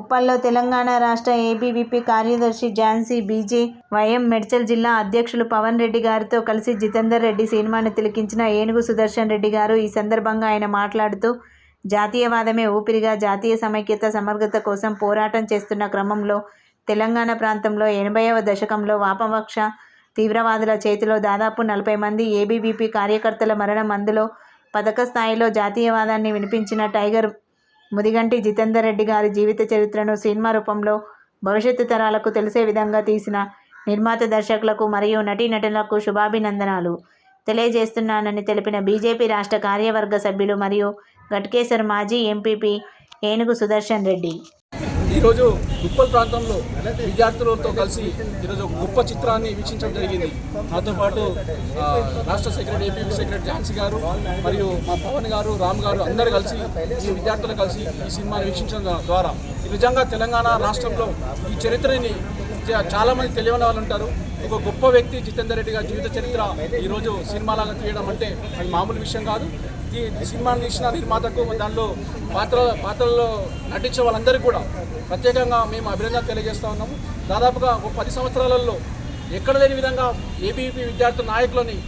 ఉప్పల్లో తెలంగాణ రాష్ట్ర ఏబీవీపీ కార్యదర్శి ఝాన్సీ బీజే వైఎం మెడ్చల్ జిల్లా అధ్యక్షులు పవన్ రెడ్డి గారితో కలిసి జితేందర్ రెడ్డి సినిమాను తిలకించిన ఏనుగు సుదర్శన్ రెడ్డి గారు ఈ సందర్భంగా ఆయన మాట్లాడుతూ జాతీయవాదమే ఊపిరిగా జాతీయ సమైక్యత సమగ్రత కోసం పోరాటం చేస్తున్న క్రమంలో తెలంగాణ ప్రాంతంలో ఎనభైవ దశకంలో వామపక్ష తీవ్రవాదుల చేతిలో దాదాపు నలభై మంది ఏబీవీపీ కార్యకర్తల మరణం అందులో పథక స్థాయిలో జాతీయవాదాన్ని వినిపించిన టైగర్ ముదిగంటి జితేందర్ రెడ్డి గారి జీవిత చరిత్రను సినిమా రూపంలో భవిష్యత్తు తరాలకు తెలిసే విధంగా తీసిన నిర్మాత దర్శకులకు మరియు నటీనటులకు శుభాభినందనాలు. తెలియజేస్తున్నానని తెలిపిన బీజేపీ రాష్ట్ర కార్యవర్గ సభ్యులు మరియు ఘట్కేసర్ మాజీ ఎంపీపీ ఏనుగు సుదర్శన్ రెడ్డి. ఈరోజు ఉప్పల్ ప్రాంతంలో విద్యార్థులతో కలిసి ఈరోజు ఒక గొప్ప చిత్రాన్ని వీక్షించడం జరిగింది. నాతో పాటు రాష్ట్ర సెక్రటరీ ఏపీ సెక్రటరీ ఝాన్సీ గారు మరియు మా పవన్ గారు రామ్ గారు అందరూ కలిసి ఈ విద్యార్థులు కలిసి ఈ సినిమాని వీక్షించడం ద్వారా. నిజంగా తెలంగాణ రాష్ట్రంలో ఈ చరిత్రని చాలామంది తెలియని వాళ్ళు ఉంటారు. ఒక గొప్ప వ్యక్తి జితేందర్ రెడ్డి గారి జీవిత చరిత్ర ఈరోజు సినిమాలాగా తీయడం అంటే అది మామూలు విషయం కాదు. ఈ సినిమాను తీసిన నిర్మాతకు దానిలో పాత్ర పాత్రల్లో నటించే వాళ్ళందరికీ కూడా ప్రత్యేకంగా మేము అభినందన తెలియజేస్తూ ఉన్నాము. దాదాపుగా ఒక పది సంవత్సరాలలో ఎక్కడ లేని విధంగా ఏబీపీ విద్యార్థి నాయకులని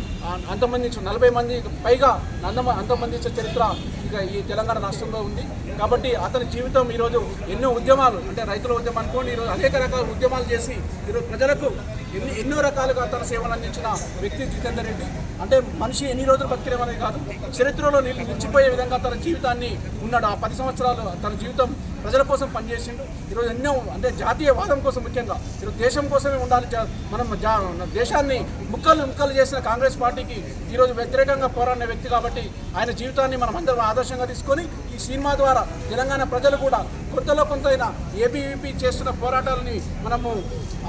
అంతమంది నలభై మంది పైగా అంతమ అంతమందించే చరిత్ర ఇక ఈ తెలంగాణ రాష్ట్రంలో ఉంది. కాబట్టి అతని జీవితం ఈరోజు ఎన్నో ఉద్యమాలు అంటే రైతుల ఉద్యమం అనుకోండి ఈరోజు అనేక రకాల ఉద్యమాలు చేసి ఈరోజు ప్రజలకు ఎన్ని ఎన్నో రకాలుగా తన సేవలు అందించిన వ్యక్తి జితేందర్ రెడ్డి. అంటే మనిషి ఎన్ని రోజులు బతికేమనేది కాదు చరిత్రలో నిల్- నిలిచిపోయే విధంగా తన జీవితాన్ని ఉన్నాడు. ఆ పది సంవత్సరాలు తన జీవితం ప్రజల కోసం పనిచేసిండు. ఈరోజు ఎన్నో అంటే జాతీయవాదం కోసం ముఖ్యంగా ఈరోజు దేశం కోసమే ఉండాలి. మనం జా- దేశాన్ని ముక్కలు ముక్కలు చేసిన కాంగ్రెస్ పార్టీకి ఈరోజు వ్యతిరేకంగా పోరాడిన వ్యక్తి కాబట్టి ఆయన జీవితాన్ని మనం అందరం ఆదర్శంగా తీసుకొని ఈ సినిమా ద్వారా తెలంగాణ ప్రజలు కూడా కొంతలో కొంతైనా ఏబీవీపీ చేస్తున్న పోరాటాలని మనము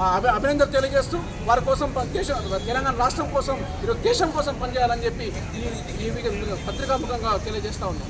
అభి అభినందన తెలియజేస్తూ వారి కోసం దేశం తెలంగాణ రాష్ట్రం కోసం ఈరోజు దేశం కోసం పనిచేయాలని చెప్పి ఈ పత్రికాముఖంగా తెలియజేస్తా ఉన్నాం.